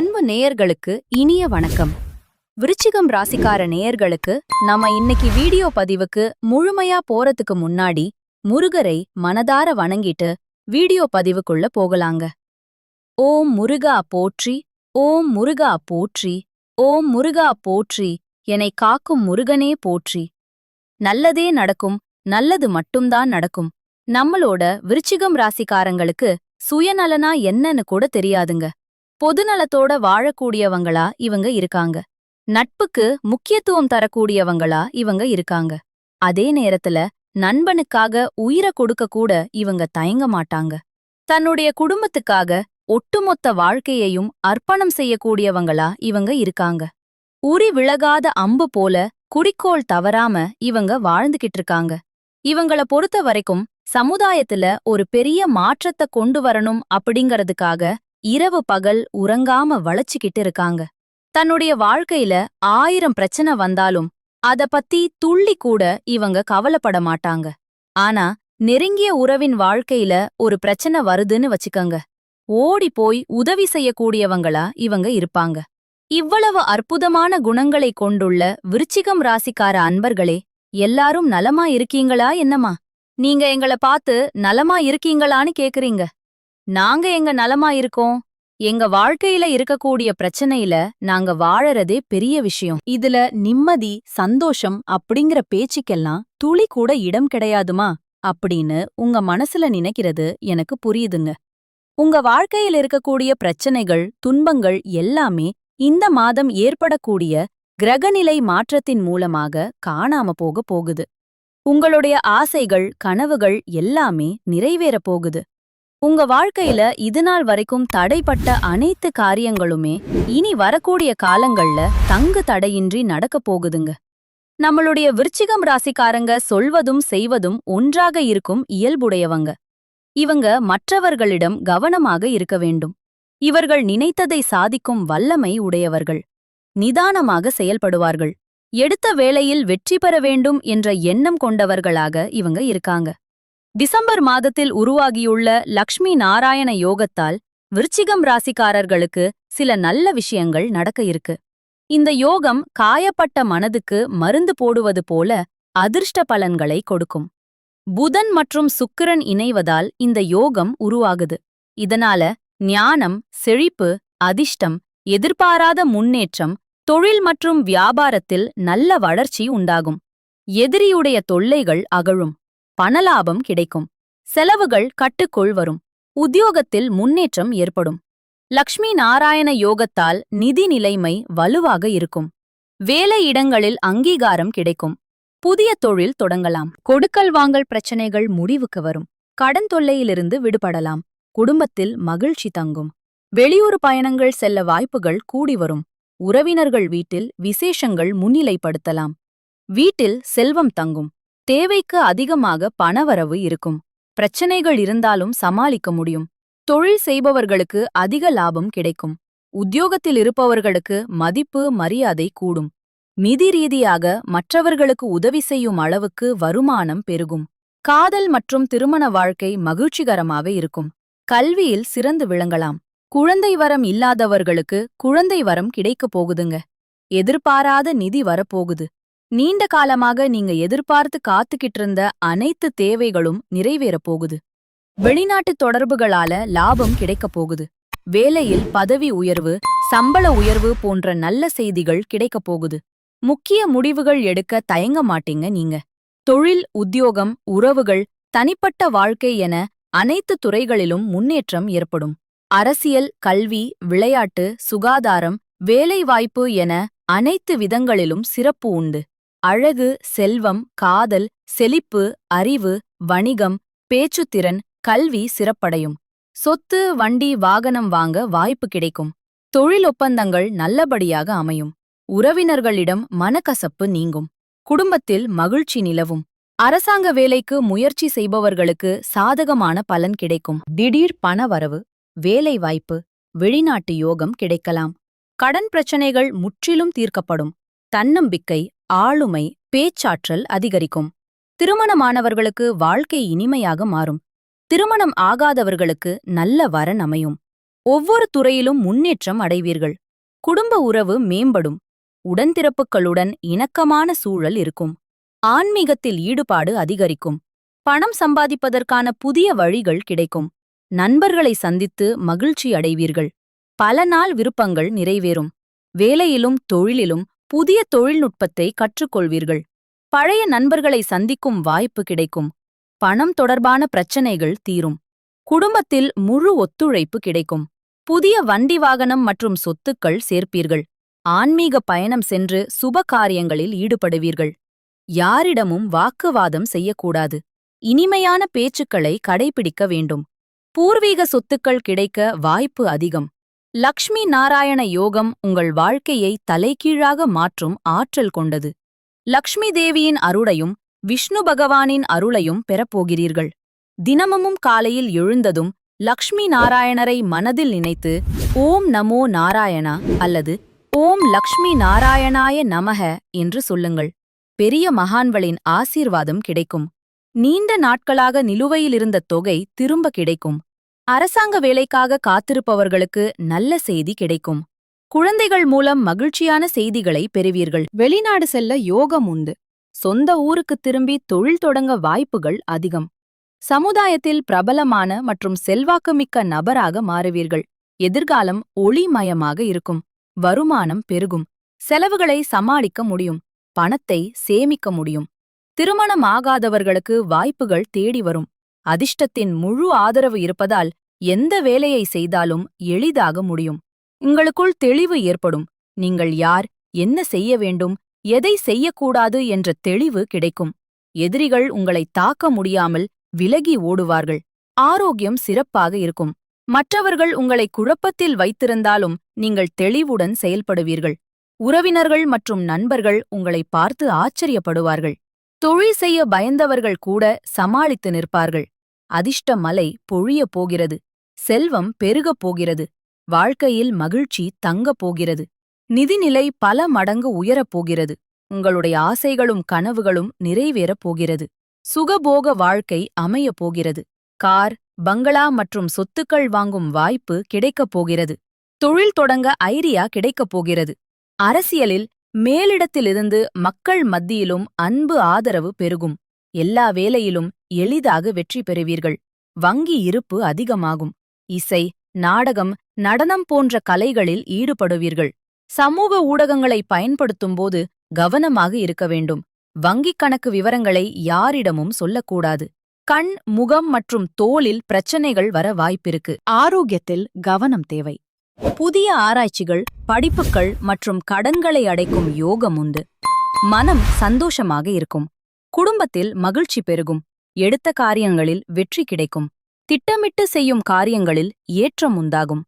அன்பு நேயர்களுக்கு இனிய வணக்கம். விருச்சிகம் ராசிக்கார நேயர்களுக்கு நம்ம இன்னைக்கு வீடியோ பதிவுக்கு முழுமையா போறதுக்கு முன்னாடி முருகரை மனதார வணங்கிட்டு வீடியோ பதிவுக்குள்ள போகலாங்க. ஓம் முருகா போற்றி ஓம் முருகா போற்றி ஓம் முருகா போற்றி என்னை காக்கும் முருகனே போற்றி. நல்லதே நடக்கும் நல்லது மட்டும்தான் நடக்கும். நம்மளோட விருச்சிகம் ராசிக்காரங்களுக்கு சுயநலனா என்னன்னு கூட தெரியாதுங்க. பொதுநலத்தோட வாழக்கூடியவங்களா இவங்க இருக்காங்க. நட்புக்கு முக்கியத்துவம் தரக்கூடியவங்களா இவங்க இருக்காங்க. அதே நேரத்துல நண்பனுக்காக உயிரை கொடுக்க கூட இவங்க தயங்க மாட்டாங்க. தன்னுடைய குடும்பத்துக்காக ஒட்டுமொத்த வாழ்க்கையையும் அர்ப்பணம் செய்யக்கூடியவங்களா இவங்க இருக்காங்க. உரி விலகாத அம்பு போல குறிக்கோள் தவறாம இவங்க வாழ்ந்துகிட்டு இருக்காங்க. இவங்கள பொறுத்த வரைக்கும் சமுதாயத்துல ஒரு பெரிய மாற்றத்தை கொண்டு வரணும் அப்படிங்கறதுக்காக இரவு பகல் உறங்காம வளைச்சுக்கிட்டு இருக்காங்க. தன்னுடைய வாழ்க்கையில ஆயிரம் பிரச்சனை வந்தாலும் அத பத்தி துள்ளி கூட இவங்க கவலைப்பட மாட்டாங்க. ஆனா நெருங்கிய உறவின் வாழ்க்கையில ஒரு பிரச்சனை வருதுன்னு வச்சுக்கங்க. ஓடி போய் உதவி செய்யக்கூடியவங்களா இவங்க இருப்பாங்க. இவ்வளவு அற்புதமான குணங்களை கொண்டுள்ள விருச்சிகம் ராசிக்கார அன்பர்களே எல்லாரும் நலமா இருக்கீங்களா என்னமா நீங்க எங்கள பார்த்து நலமா இருக்கீங்களான்னு கேக்குறீங்க. நாங்க எங்க நலமா இருக்கோம்? எங்க வாழ்க்கையில இருக்கக்கூடிய பிரச்சனையில நாங்க வாழறதே பெரிய விஷயம். இதுல நிம்மதி சந்தோஷம் அப்படிங்கிற பேச்சுக்கெல்லாம் துளி கூட இடம் கிடையாதுமா? அப்படின்னு உங்க மனசுல நினைக்கிறது எனக்கு புரியுதுங்க. உங்க வாழ்க்கையில இருக்கக்கூடிய பிரச்சனைகள் துன்பங்கள் எல்லாமே இந்த மாதம் ஏற்படக்கூடிய கிரகநிலை மாற்றத்தின் மூலமாக காணாம போக போகுது. உங்களுடைய ஆசைகள் கனவுகள் எல்லாமே நிறைவேறப் போகுது. உங்க வாழ்க்கையில இதுநாள் வரைக்கும் தடைப்பட்ட அனைத்து காரியங்களுமே இனி வரக்கூடிய காலங்கள்ல தங்கு தடையின்றி நடக்கப் போகுதுங்க. நம்மளுடைய விருச்சிகம் ராசிக்காரங்க சொல்வதும் செய்வதும் ஒன்றாக இருக்கும் இயல்புடையவங்க. இவங்க மற்றவர்களிடம் கவனமாக இருக்க வேண்டும். இவர்கள் நினைத்ததை சாதிக்கும் வல்லமை உடையவர்கள். நிதானமாக செயல்படுவார்கள். எடுத்த வேளையில் வெற்றி பெற வேண்டும் என்ற எண்ணம் கொண்டவர்களாக இவங்க இருக்காங்க. டிசம்பர் மாதத்தில் உருவாகியுள்ள லக்ஷ்மி நாராயண யோகத்தால் விருச்சிகம் ராசிக்காரர்களுக்கு சில நல்ல விஷயங்கள் நடக்க இருக்கு. இந்த யோகம் காயப்பட்ட மனதுக்கு மருந்து போடுவது போல அதிர்ஷ்ட பலன்களை கொடுக்கும். புதன் மற்றும் சுக்கிரன் இணைவதால் இந்த யோகம் உருவாகுது. இதனால ஞானம் செழிப்பு அதிர்ஷ்டம் எதிர்பாராத முன்னேற்றம் தொழில் மற்றும் வியாபாரத்தில் நல்ல வளர்ச்சி உண்டாகும். எதிரியுடைய தொல்லைகள் அகழும். பணலாபம் கிடைக்கும். செலவுகள் கட்டுக்குள் வரும். உத்தியோகத்தில் முன்னேற்றம் ஏற்படும். லக்ஷ்மி நாராயண யோகத்தால் நிதி நிலைமை வலுவாக இருக்கும். வேலை இடங்களில் அங்கீகாரம் கிடைக்கும். புதிய தொழில் தொடங்கலாம். கொடுக்கல் வாங்கல் பிரச்சனைகள் முடிவுக்கு வரும். கடன் தொல்லையிலிருந்து விடுபடலாம். குடும்பத்தில் மகிழ்ச்சி தங்கும். வெளியூர் பயணங்கள் செல்ல வாய்ப்புகள் கூடி வரும். உறவினர்கள் வீட்டில் விசேஷங்கள் முன்னிலைப்படுத்தலாம். வீட்டில் செல்வம் தங்கும். தேவைக்கு அதிகமாக பணவரவு இருக்கும். பிரச்சனைகள் இருந்தாலும் சமாளிக்க முடியும். தொழில் செய்பவர்களுக்கு அதிக லாபம் கிடைக்கும். உத்தியோகத்தில் இருப்பவர்களுக்கு மதிப்பு மரியாதை கூடும். நிதி ரீதியாக மற்றவர்களுக்கு உதவி செய்யும் அளவுக்கு வருமானம் பெருகும். காதல் மற்றும் திருமண வாழ்க்கை மகிழ்ச்சிகரமாக இருக்கும். கல்வியில் சிறந்து விளங்கலாம். குழந்தை வரம் இல்லாதவர்களுக்கு குழந்தை வரம் கிடைக்கப் போகுதுங்க. எதிர்பாராத நிதி வரப்போகுது. நீண்ட காலமாக நீங்க எதிர்பார்த்து காத்துக்கிட்டு இருந்த அனைத்து தேவைகளும் நிறைவேறப் போகுது. வெளிநாட்டு தொடர்புகளால லாபம் கிடைக்கப் போகுது. வேலையில் பதவி உயர்வு சம்பள உயர்வு போன்ற நல்ல செய்திகள் கிடைக்கப் போகுது. முக்கிய முடிவுகள் எடுக்க தயங்க மாட்டீங்க நீங்க. தொழில் உத்தியோகம் உறவுகள் தனிப்பட்ட வாழ்க்கை என அனைத்து துறைகளிலும் முன்னேற்றம் ஏற்படும். அரசியல் கல்வி விளையாட்டு சுகாதாரம் வேலைவாய்ப்பு என அனைத்து விதங்களிலும் சிறப்பு உண்டு. அழகு செல்வம் காதல் செழிப்பு அறிவு வணிகம் பேச்சுத்திறன் கல்வி சிறப்படையும். சொத்து வண்டி வாகனம் வாங்க வாய்ப்பு கிடைக்கும். தொழில் ஒப்பந்தங்கள் நல்லபடியாக அமையும். உறவினர்களிடம் மனக்கசப்பு நீங்கும். குடும்பத்தில் மகிழ்ச்சி நிலவும். அரசாங்க வேலைக்கு முயற்சி செய்பவர்களுக்கு சாதகமான பலன் கிடைக்கும். திடீர் பணவரவு வேலை வாய்ப்பு வெளிநாட்டு யோகம் கிடைக்கலாம். கடன் பிரச்சனைகள் முற்றிலும் தீர்க்கப்படும். தன்னம்பிக்கை ஆளுமை பேச்சாற்றல் அதிகரிக்கும். திருமணமானவர்களுக்கு வாழ்க்கை இனிமையாக மாறும். திருமணம் ஆகாதவர்களுக்கு நல்ல வரன் அமையும். ஒவ்வொரு துறையிலும் முன்னேற்றம் அடைவீர்கள். குடும்ப உறவு மேம்படும். உடன்பிறப்புகளுடன் இணக்கமான சூழல் இருக்கும். ஆன்மீகத்தில் ஈடுபாடு அதிகரிக்கும். பணம் சம்பாதிப்பதற்கான புதிய வழிகள் கிடைக்கும். நண்பர்களை சந்தித்து மகிழ்ச்சி அடைவீர்கள். பல நாள் விருப்பங்கள் நிறைவேறும். வேலையிலும் தொழிலிலும் புதிய தொழில்நுட்பத்தை கற்றுக்கொள்வீர்கள். பழைய நண்பர்களை சந்திக்கும் வாய்ப்பு கிடைக்கும். பணம் தொடர்பான பிரச்சனைகள் தீரும். குடும்பத்தில் முழு ஒத்துழைப்பு கிடைக்கும். புதிய வண்டி வாகனம் மற்றும் சொத்துக்கள் சேர்ப்பீர்கள். ஆன்மீக பயணம் சென்று சுப காரியங்களில் ஈடுபடுவீர்கள். யாரிடமும் வாக்குவாதம் செய்யக்கூடாது. இனிமையான பேச்சுக்களை கடைபிடிக்க வேண்டும். பூர்வீக சொத்துக்கள் கிடைக்க வாய்ப்பு அதிகம். லக்ஷ்மி நாராயண யோகம் உங்கள் வாழ்க்கையை தலைகீழாக மாற்றும் ஆற்றல் கொண்டது. லக்ஷ்மி தேவியின் அருளையும் விஷ்ணு பகவானின் அருளையும் பெறப்போகிறீர்கள். தினமும் காலையில் எழுந்ததும் லக்ஷ்மி நாராயணரை மனதில் நினைத்து ஓம் நமோ நாராயணா அல்லது ஓம் லக்ஷ்மி நாராயணாய நமக என்று சொல்லுங்கள். பெரிய மகான்களின் ஆசீர்வாதம் கிடைக்கும். நீண்ட நாட்களாக நிலுவையிலிருந்த தொகை திரும்ப கிடைக்கும். அரசாங்க வேலைக்காக காத்திருப்பவர்களுக்கு நல்ல செய்தி கிடைக்கும். குழந்தைகள் மூலம் மகிழ்ச்சியான செய்திகளை பெறுவீர்கள். வெளிநாடு செல்ல யோகம் உண்டு. சொந்த ஊருக்கு திரும்பி தொழில் தொடங்க வாய்ப்புகள் அதிகம். சமுதாயத்தில் பிரபலமான மற்றும் செல்வாக்குமிக்க நபராக மாறுவீர்கள். எதிர்காலம் ஒளிமயமாக இருக்கும். வருமானம் பெருகும். செலவுகளை சமாளிக்க முடியும். பணத்தை சேமிக்க முடியும். திருமணம் ஆகாதவர்களுக்கு வாய்ப்புகள் தேடி வரும். அதிர்ஷ்டத்தின் முழு ஆதரவு இருப்பதால் எந்த வேலையை செய்தாலும் எளிதாக முடியும். உங்களுக்குள் தெளிவு ஏற்படும். நீங்கள் யார் என்ன செய்ய வேண்டும் எதை செய்யக்கூடாது என்ற தெளிவு கிடைக்கும். எதிரிகள் உங்களை தாக்க முடியாமல் விலகி ஓடுவார்கள். ஆரோக்கியம் சிறப்பாக இருக்கும். மற்றவர்கள் உங்களை குழப்பத்தில் வைத்திருந்தாலும் நீங்கள் தெளிவுடன் செயல்படுவீர்கள். உறவினர்கள் மற்றும் நண்பர்கள் உங்களை பார்த்து ஆச்சரியப்படுவார்கள். தொழில் செய்ய பயந்தவர்கள் கூட சமாளித்து நிற்பார்கள். அதிர்ஷ்ட மலை பொழியப் போகிறது. செல்வம் பெருகப் போகிறது. வாழ்க்கையில் மகிழ்ச்சி தங்கப் போகிறது. நிதிநிலை பல மடங்கு உயரப் போகிறது. உங்களுடைய ஆசைகளும் கனவுகளும் நிறைவேறப் போகிறது. சுகபோக வாழ்க்கை அமையப் போகிறது. கார் பங்களா மற்றும் சொத்துக்கள் வாங்கும் வாய்ப்பு கிடைக்கப் போகிறது. தொழில் தொடங்க ஐரியா கிடைக்கப் போகிறது. அரசியலில் மேலிடத்திலிருந்து மக்கள் மத்தியிலும் அன்பு ஆதரவு பெருகும். எல்லா வேலையிலும் எளிதாக வெற்றி பெறுவீர்கள். வங்கி இருப்பு அதிகமாகும். இசை நாடகம் நடனம் போன்ற கலைகளில் ஈடுபடுவீர்கள். சமூக ஊடகங்களை பயன்படுத்தும்போது கவனமாக இருக்க வேண்டும். வங்கிக் கணக்கு விவரங்களை யாரிடமும் சொல்லக்கூடாது. கண் முகம் மற்றும் தோலில் பிரச்சனைகள் வர வாய்ப்பிருக்கு. ஆரோக்கியத்தில் கவனம் தேவை. புதிய ஆராய்ச்சிகள் படிப்புகள் மற்றும் கடன்களை அடைக்கும் யோகம் உண்டு. மனம் சந்தோஷமாக இருக்கும். குடும்பத்தில் மகிழ்ச்சி பெருகும். எடுத்த காரியங்களில் வெற்றி கிடைக்கும். திட்டமிட்டு செய்யும் காரியங்களில் ஏற்றம் உண்டாகும்.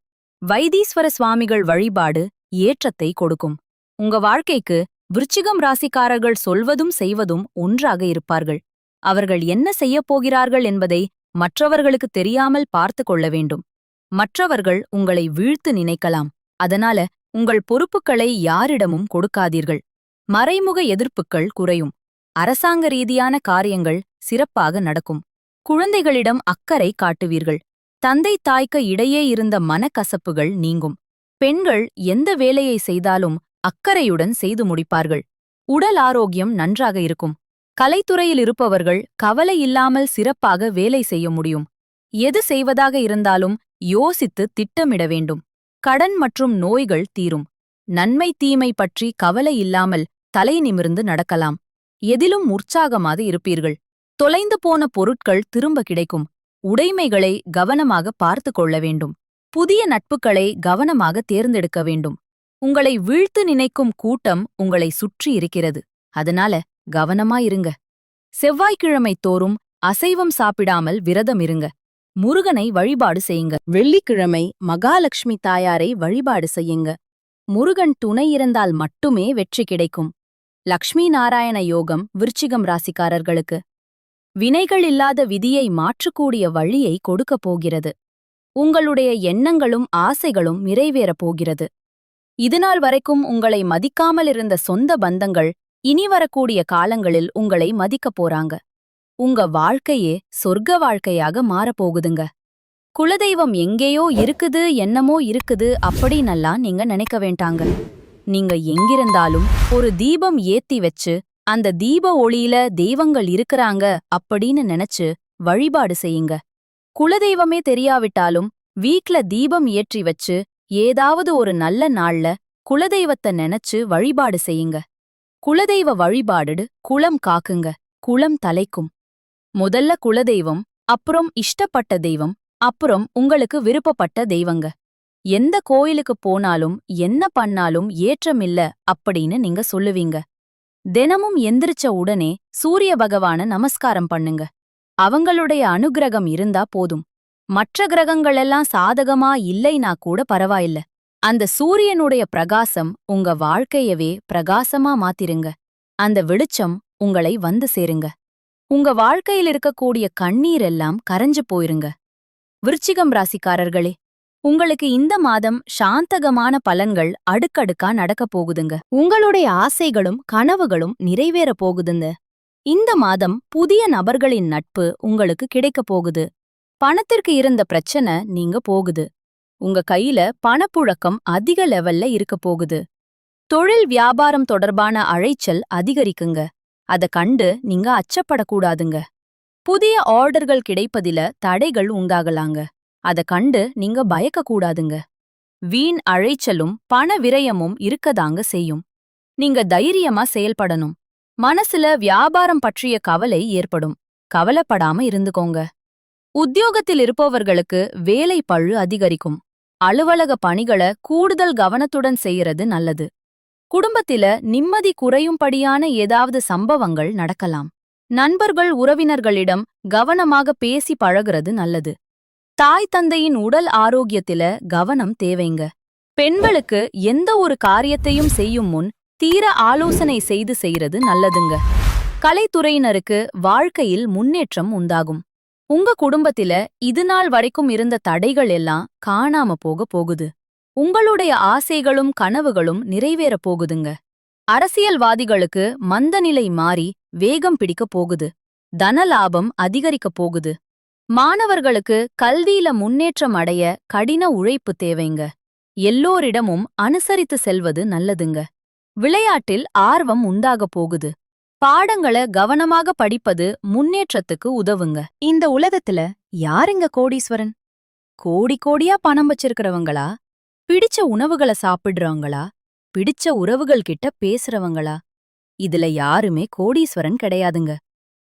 வைத்தீஸ்வர சுவாமிகள் வழிபாடு ஏற்றத்தை கொடுக்கும். உங்க வாழ்க்கைக்கு விருச்சிகம் ராசிக்காரர்கள் சொல்வதும் செய்வதும் ஒன்றாக இருப்பார்கள். அவர்கள் என்ன செய்யப் போகிறார்கள் என்பதை மற்றவர்களுக்கு தெரியாமல் பார்த்து கொள்ள வேண்டும். மற்றவர்கள் உங்களை வீழ்த்து நினைக்கலாம். அதனால உங்கள் பொறுப்புகளை யாரிடமும் கொடுக்காதீர்கள். மறைமுக எதிர்ப்புகள் குறையும். அரசாங்க ரீதியான காரியங்கள் சிறப்பாக நடக்கும். குழந்தைகளிடம் அக்கறை காட்டுவீர்கள். தந்தை தாய்க்கு இடையே இருந்த மனக்கசப்புகள் நீங்கும். பெண்கள் எந்த வேலையை செய்தாலும் அக்கறையுடன் செய்து முடிப்பார்கள். உடல் ஆரோக்கியம் நன்றாக இருக்கும். கலைத்துறையில் இருப்பவர்கள் கவலை இல்லாமல் சிறப்பாக வேலை செய்ய முடியும். எது செய்வதாக இருந்தாலும் யோசித்து திட்டமிட வேண்டும். கடன் மற்றும் நோய்கள் தீரும். நன்மை தீமை பற்றி கவலை இல்லாமல் தலை நிமிர்ந்து நடக்கலாம். எதிலும் உற்சாகமாக இருப்பீர்கள். தொலைந்து போன பொருட்கள் திரும்ப கிடைக்கும். உடைமைகளை கவனமாக பார்த்து கொள்ள வேண்டும். புதிய நட்புகளை கவனமாக தேர்ந்தெடுக்க வேண்டும். உங்களை வீழ்த்து நினைக்கும் கூட்டம் உங்களை சுற்றி இருக்கிறது. அதனால கவனமாயிருங்க செவ்வாய்க்கிழமை தோறும் அசைவம் சாப்பிடாமல் விரதம் இருங்க. முருகனை வழிபாடு செய்யுங்க. வெள்ளிக்கிழமை மகாலட்சுமி தாயாரை வழிபாடு செய்யுங்க. முருகன் துணை இருந்தால் மட்டுமே வெற்றி கிடைக்கும். லக்ஷ்மி நாராயண யோகம் விருச்சிகம் ராசிக்காரர்களுக்கு. வினைகள் இல்லாத விதியை மாற்றக்கூடிய வழியை கொடுக்கப் போகிறது. உங்களுடைய எண்ணங்களும் ஆசைகளும் நிறைவேறப் போகிறது. இதுநாள் வரைக்கும் உங்களை மதிக்காமல் இருந்த சொந்த பந்தங்கள் இனி வரக்கூடிய காலங்களில் உங்களை மதிக்கப் போறாங்க. உங்க வாழ்க்கையே சொர்க்க வாழ்க்கையாக மாறப்போகுதுங்க குலதெய்வம் எங்கேயோ இருக்குது என்னமோ இருக்குது அப்படின்னெல்லாம் நீங்க நினைக்க வேண்டாங்க. நீங்க எங்கிருந்தாலும் ஒரு தீபம் ஏத்தி வச்சு அந்த தீப ஒளியில தெய்வங்கள் இருக்கறாங்க அப்படின்னு நினைச்சு வழிபாடு செய்யுங்க. குலதெய்வமே தெரியாவிட்டாலும் வீட்ல தீபம் ஏற்றி வச்சு ஏதாவது ஒரு நல்ல நாள்ல குலதெய்வத்தை நினைச்சு வழிபாடு செய்யுங்க. குலதெய்வ வழிபாடு குளம் காக்குங்க குளம் தலைக்கும். முதல்ல குலதெய்வம் அப்புறம் இஷ்டப்பட்ட தெய்வம் அப்புறம் உங்களுக்கு விருப்பப்பட்ட தெய்வங்க. எந்த கோயிலுக்கு போனாலும் என்ன பண்ணாலும் ஏற்றமில்ல அப்படின்னு நீங்க சொல்லுவீங்க. தினமும் எந்திரிச்ச உடனே சூரிய பகவான நமஸ்காரம் பண்ணுங்க. அவங்களுடைய அனுகிரகம் இருந்தா போதும். மற்ற கிரகங்களெல்லாம் சாதகமா இல்லைனா கூட பரவாயில்ல. அந்த சூரியனுடைய பிரகாசம் உங்க வாழ்க்கையவே பிரகாசமா மாத்திருங்க. அந்த வெளிச்சம் உங்களை வந்து சேருங்க. உங்க வாழ்க்கையில் இருக்கக்கூடிய கண்ணீர் எல்லாம் கரைஞ்சு போயிருங்க. விருச்சிகம் ராசிக்காரர்களே உங்களுக்கு இந்த மாதம் சாந்தகமான பலன்கள் அடுக்கடுக்கா நடக்கப் போகுதுங்க. உங்களுடைய ஆசைகளும் கனவுகளும் நிறைவேற போகுதுங்க. இந்த மாதம் புதிய நபர்களின் நட்பு உங்களுக்கு கிடைக்கப் போகுது. பணத்திற்கு இருந்த பிரச்சனை நீங்க போகுது. உங்க கையில பணப்புழக்கம் அதிக லெவல்ல இருக்க போகுது. தொழில் வியாபாரம் தொடர்பான அழைச்சல் அதிகரிக்குங்க. அத கண்டு நீங்க அச்சப்படக்கூடாதுங்க புதிய ஆர்டர்கள் கிடைப்பதில தடைகள் உண்டாகலாங்க. அத கண்டு நீங்க பயக்க கூடாதுங்க வீண் அழைச்சலும் பண விரயமும் இருக்கதாங்க செய்யும். நீங்க தைரியமா செயல்படணும். மனசுல வியாபாரம் பற்றிய கவலை ஏற்படும். கவலைப்படாம இருந்துக்கோங்க. உத்தியோகத்தில் இருப்பவர்களுக்கு வேலை பழு அதிகரிக்கும். அலுவலக பணிகளை கூடுதல் கவனத்துடன் செய்யறது நல்லது. குடும்பத்தில நிம்மதி குறையும்படியான ஏதாவது சம்பவங்கள் நடக்கலாம். நண்பர்கள் உறவினர்களிடம் கவனமாக பேசி பழகுறது நல்லது. தாய் தந்தையின் உடல் ஆரோக்கியத்தில கவனம் தேவைங்க. பெண்களுக்கு எந்த ஒரு காரியத்தையும் செய்யும் முன் தீர ஆலோசனை செய்து செய்யறது நல்லதுங்க. கலைத்துறையினருக்கு வாழ்க்கையில் முன்னேற்றம் உண்டாகும். உங்க குடும்பத்தில இதுநாள் வரைக்கும் இருந்த தடைகள் எல்லாம் காணாம போக போகுது. உங்களுடைய ஆசைகளும் கனவுகளும் நிறைவேறப் போகுதுங்க. அரசியல்வாதிகளுக்கு மந்தநிலை மாறி வேகம் பிடிக்கப் போகுது. தனலாபம் அதிகரிக்கப் போகுது. மாணவர்களுக்கு கல்வியில முன்னேற்றம் அடைய கடின உழைப்பு தேவைங்க. எல்லோரிடமும் அனுசரித்து செல்வது நல்லதுங்க. விளையாட்டில் ஆர்வம் உண்டாகப் போகுது. பாடங்களை கவனமாக படிப்பது முன்னேற்றத்துக்கு உதவுங்க. இந்த உலகத்துல யாருங்க கோடீஸ்வரன்? கோடி கோடியா பணம் வச்சிருக்கிறவங்களா? பிடிச்ச உணவுகளை சாப்பிடுறவங்களா? பிடிச்ச உறவுகள் கிட்ட பேசுறவங்களா? இதுல யாருமே கோடீஸ்வரன் கிடையாதுங்க.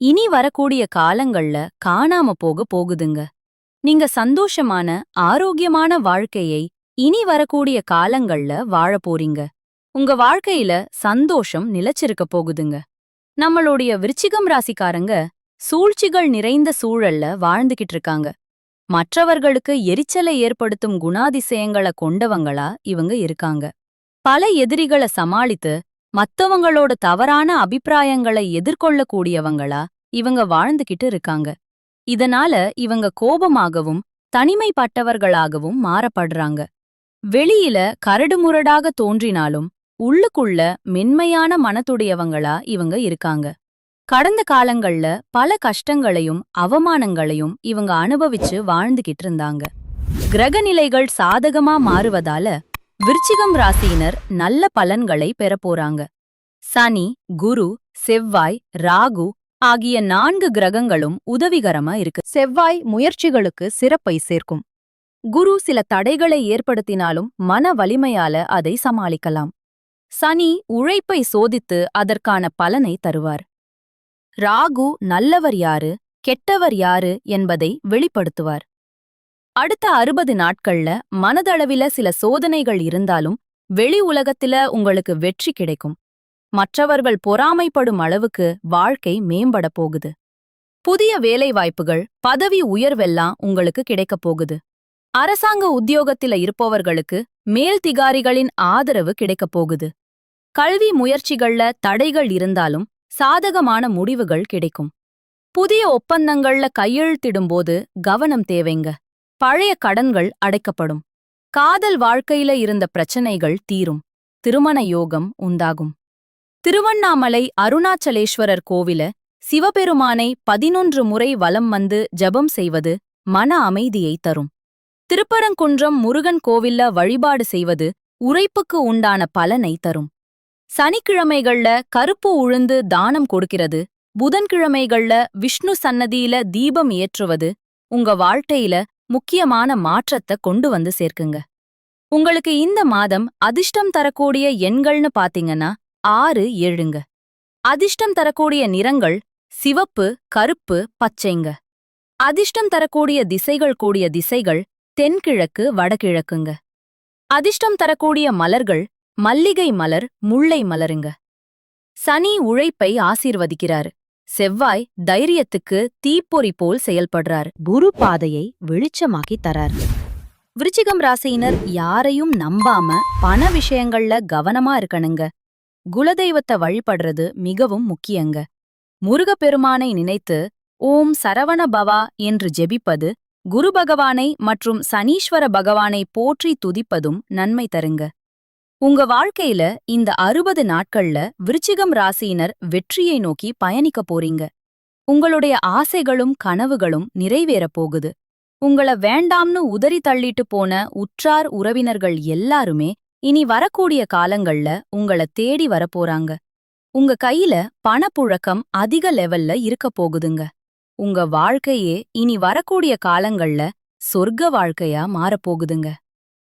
இனி வரக்கூடிய காலங்கள்ல காணாம போக போகுதுங்க. நீங்க சந்தோஷமான ஆரோக்கியமான வாழ்க்கையை இனி வரக்கூடிய காலங்கள்ல வாழ போறீங்க. உங்க வாழ்க்கையில சந்தோஷம் நிலச்சிருக்க போகுதுங்க. நம்மளுடைய விருச்சிகம் ராசிக்காரங்க சூழ்ச்சிகள் நிறைந்த சூழல்ல வாழ்ந்துகிட்டு இருக்காங்க. மற்றவர்களுக்கு எரிச்சலை ஏற்படுத்தும் குணாதிசயங்களை கொண்டவங்களா இவங்க இருக்காங்க. பல எதிரிகளை சமாளித்து மத்தவங்களோட தவறான அபிப்பிராயங்களை எதிர்கொள்ளக்கூடியவங்களா இவங்க வாழ்ந்துகிட்டு இருக்காங்க. இதனால இவங்க கோபமாகவும் தனிமைப்பட்டவர்களாகவும் மாறப்படுறாங்க. வெளியில கரடுமுரடாக தோன்றினாலும் உள்ளுக்குள்ள மென்மையான மனத்துடையவங்களா இவங்க இருக்காங்க. கடந்த காலங்கள்ல பல கஷ்டங்களையும் அவமானங்களையும் இவங்க அனுபவிச்சு வாழ்ந்துகிட்டு இருந்தாங்க. கிரகநிலைகள் சாதகமா மாறுவதால விருச்சிகம் ராசியினர் நல்ல பலன்களை பெறப்போறாங்க சனி குரு செவ்வாய் ராகு ஆகிய நான்கு கிரகங்களும் உதவிகரமா இருக்கு. செவ்வாய் முயற்சிகளுக்கு சிறப்பை சேர்க்கும். குரு சில தடைகளை ஏற்படுத்தினாலும் மன வலிமையால அதை சமாளிக்கலாம். சனி உழைப்பை சோதித்து அதற்கான பலனை தருவார். ராகு நல்லவர் யாரு கெட்டவர் யாரு என்பதை வெளிப்படுத்துவார். அடுத்த அறுபது நாட்கள்ல மனதளவில சில சோதனைகள் இருந்தாலும் வெளி உலகத்தில உங்களுக்கு வெற்றி கிடைக்கும். மற்றவர்கள் பொறாமைப்படும் அளவுக்கு வாழ்க்கை மேம்பட போகுது. புதிய வேலைவாய்ப்புகள் பதவி உயர்வெல்லாம் உங்களுக்கு கிடைக்கப் போகுது. அரசாங்க உத்தியோகத்தில இருப்பவர்களுக்கு மேல்திகாரிகளின் ஆதரவு கிடைக்கப் போகுது. கல்வி முயற்சிகள்ல தடைகள் இருந்தாலும் சாதகமான முடிவுகள் கிடைக்கும். புதிய ஒப்பந்தங்கள்ல கையெழுத்திடும்போது கவனம் தேவைங்க. பழைய கடன்கள் அடைக்கப்படும். காதல் வாழ்க்கையில இருந்த பிரச்சனைகள் தீரும். திருமண யோகம் உண்டாகும். திருவண்ணாமலை அருணாச்சலேஸ்வரர் கோவில சிவபெருமானை பதினொன்று முறை வலம் வந்து ஜெபம் செய்வது மன அமைதியை தரும். திருப்பரங்குன்றம் முருகன் கோவில்ல வழிபாடு செய்வது உரைப்புக்கு உண்டான பலனை தரும். சனிக்கிழமைகள்ல கருப்பு உழுந்து தானம் கொடுக்கிறது. புதன்கிழமைகள்ல விஷ்ணு சன்னதியில தீபம் ஏற்றுவது உங்க வாழ்க்கையில முக்கியமான மாற்றத்தை கொண்டு வந்து சேர்க்குங்க. உங்களுக்கு இந்த மாதம் அதிர்ஷ்டம் தரக்கூடிய எண்கள்னு பாத்தீங்கன்னா ஆறு ஏழுங்க. அதிர்ஷ்டம் தரக்கூடிய நிறங்கள் சிவப்பு கருப்பு பச்சைங்க. அதிர்ஷ்டம் தரக்கூடிய திசைகள் கூடிய திசைகள் தென்கிழக்கு வடகிழக்குங்க. அதிர்ஷ்டம் தரக்கூடிய மலர்கள் மல்லிகை மலர் முல்லை மலருங்க. சனி உழைப்பை ஆசீர்வதிக்கிறாரு. செவ்வாய் தைரியத்துக்கு தீப்பொறி போல் செயல்படுறார். குரு பாதையை வெளிச்சமாக்கி தரார். விருச்சிகம் ராசியினர் யாரையும் நம்பாம பண விஷயங்கள்ல கவனமா இருக்கணுங்க. குலதெய்வத்தை வழிபடுறது மிகவும் முக்கியங்க. முருகப்பெருமானை நினைத்து ஓம் சரவண பவா என்று ஜெபிப்பது குரு பகவானை மற்றும் சனீஸ்வர பகவானை போற்றி துதிப்பதும் நன்மை தருங்க. உங்க வாழ்க்கையில இந்த அறுபது நாட்கள்ல விருச்சிகம் ராசியினர் வெற்றியை நோக்கி பயணிக்க போறீங்க. உங்களுடைய ஆசைகளும் கனவுகளும் நிறைவேறப் போகுது. உங்கள வேண்டாம்னு உதறி தள்ளிட்டு போன உற்றார் உறவினர்கள் எல்லாருமே இனி வரக்கூடிய காலங்கள்ல உங்கள தேடி வரப்போறாங்க உங்க கையில பணப்புழக்கம் அதிக லெவல்ல இருக்க போகுதுங்க. உங்க வாழ்க்கையே இனி வரக்கூடிய காலங்கள்ல சொர்க்க வாழ்க்கையா மாறப்போகுதுங்க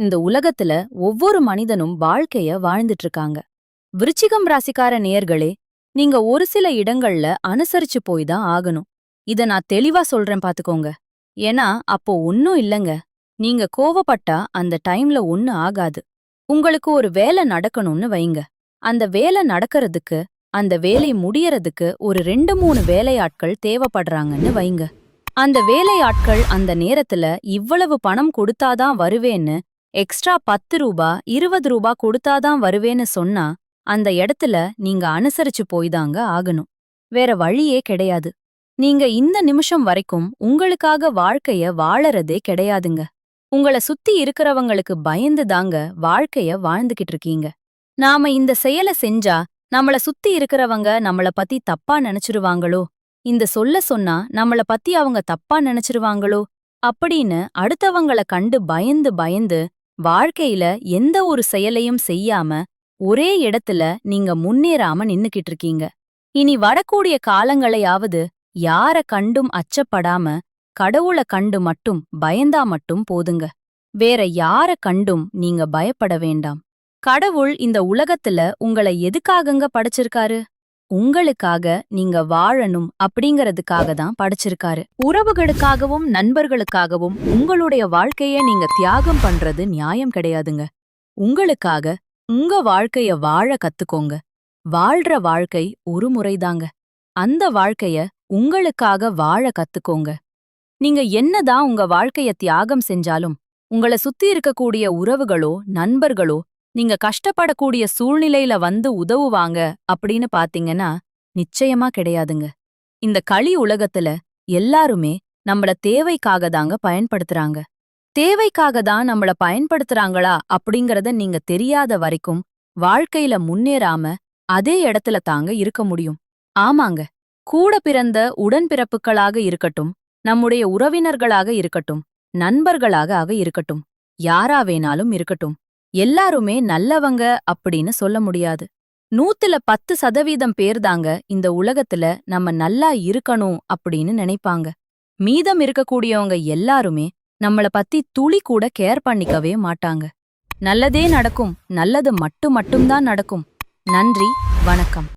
இந்த உலகத்துல ஒவ்வொரு மனிதனும் வாழ்க்கைய வாழ்ந்துட்டு இருக்காங்க விருச்சிகம் ராசிக்கார நேயர்களே நீங்க ஒரு சில இடங்கள்ல அனுசரிச்சு போய் தான் ஆகணும். இத நான் தெளிவா சொல்றேன் பாத்துக்கோங்க. ஏன்னா அப்போ ஒன்னும் இல்லங்க. நீங்க கோவப்பட்டா அந்த டைம்ல ஒன்னு ஆகாது. உங்களுக்கு ஒரு வேலை நடக்கணும்னு வைங்க. அந்த வேலை நடக்கிறதுக்கு அந்த வேலை முடியறதுக்கு ஒரு ரெண்டு மூணு வேலையாட்கள் தேவைப்படுறாங்கன்னு வைங்க. அந்த வேலையாட்கள் அந்த நேரத்துல இவ்வளவு பணம் கொடுத்தாதான் வருவேன்னு எக்ஸ்ட்ரா பத்து ரூபா இருபது ரூபா கொடுத்தாதான் வருவேன்னு சொன்னா அந்த இடத்துல நீங்க அனுசரிச்சு போய்தாங்க ஆகணும். வேற வழியே கிடையாது. நீங்க இந்த நிமிஷம் வரைக்கும் உங்களுக்காக வாழ்க்கைய வாழறதே கிடையாதுங்க. உங்கள சுத்தி இருக்கிறவங்களுக்கு பயந்து தாங்க வாழ்க்கைய வாழ்ந்துகிட்டு இருக்கீங்க. நாம இந்த செயல செஞ்சா நம்மள சுத்தி இருக்கிறவங்க நம்மள பத்தி தப்பா நினைச்சிருவாங்களோ? இந்த சொல்ல சொன்னா நம்மள பத்தி அவங்க தப்பா நினைச்சிருவாங்களோ? அப்படின்னு அடுத்தவங்கள கண்டு பயந்து பயந்து வாழ்க்கையில எந்த ஒரு செயலையும் செய்யாம ஒரே இடத்துல நீங்க முன்னேறாம நின்னுக்கிட்டு இருக்கீங்க இனி வரக்கூடிய காலங்களையாவது யார கண்டும் அச்சப்படாம கடவுள கண்டு மட்டும் பயந்தா மட்டும் போதுங்க. வேற யார கண்டும் நீங்க பயப்பட வேண்டாம். கடவுள் இந்த உலகத்துல உங்களை எதுக்காகங்க படைச்சிருக்காரு? உங்களுக்காக நீங்க வாழணும் அப்படிங்கறதுக்காக தான் படைச்சிருக்காரு. உறவுகளுக்காகவும் நண்பர்களுக்காகவும் உங்களுடைய வாழ்க்கைய நீங்க தியாகம் பண்றது நியாயம் கிடையாதுங்க. உங்களுக்காக உங்க வாழ்க்கைய வாழ கத்துக்கோங்க. வாழ்ற வாழ்க்கை ஒரு முறைதாங்க. அந்த வாழ்க்கைய உங்களுக்காக வாழ கத்துக்கோங்க. நீங்க என்னதான் உங்க வாழ்க்கைய தியாகம் செஞ்சாலும் உங்கள சுத்தி இருக்கக்கூடிய உறவுகளோ நண்பர்களோ நீங்க கஷ்டப்படக்கூடிய சூழ்நிலையில வந்து உதவுவாங்க அப்படின்னு பாத்தீங்கன்னா நிச்சயமா கிடையாதுங்க. இந்த களி உலகத்துல எல்லாருமே நம்மள தேவைக்காக தாங்க பயன்படுத்துறாங்க. தேவைக்காக தான் நம்மள பயன்படுத்துறாங்களா அப்படிங்கறத நீங்க தெரியாத வரைக்கும் வாழ்க்கையில முன்னேறாம அதே இடத்துல தாங்க இருக்க முடியும். ஆமாங்க கூட பிறந்த உடன்பிறப்புகளாக இருக்கட்டும் நம்முடைய உறவினர்களாக இருக்கட்டும் நண்பர்களாக ஆக இருக்கட்டும் யாரா வேணாலும் இருக்கட்டும் எல்லாருமே நல்லவங்க அப்படின்னு சொல்ல முடியாது. நூத்துல பத்து சதவீதம் பேர்தாங்க இந்த உலகத்துல நம்ம நல்லா இருக்கணும் அப்படின்னு நினைப்பாங்க. மீதம் இருக்கக்கூடியவங்க எல்லாருமே நம்மள பத்தி துளி கூட கேர் பண்ணிக்கவே மாட்டாங்க. நல்லதே நடக்கும் நல்லது மட்டும் மட்டும்தான் நடக்கும். நன்றி வணக்கம்.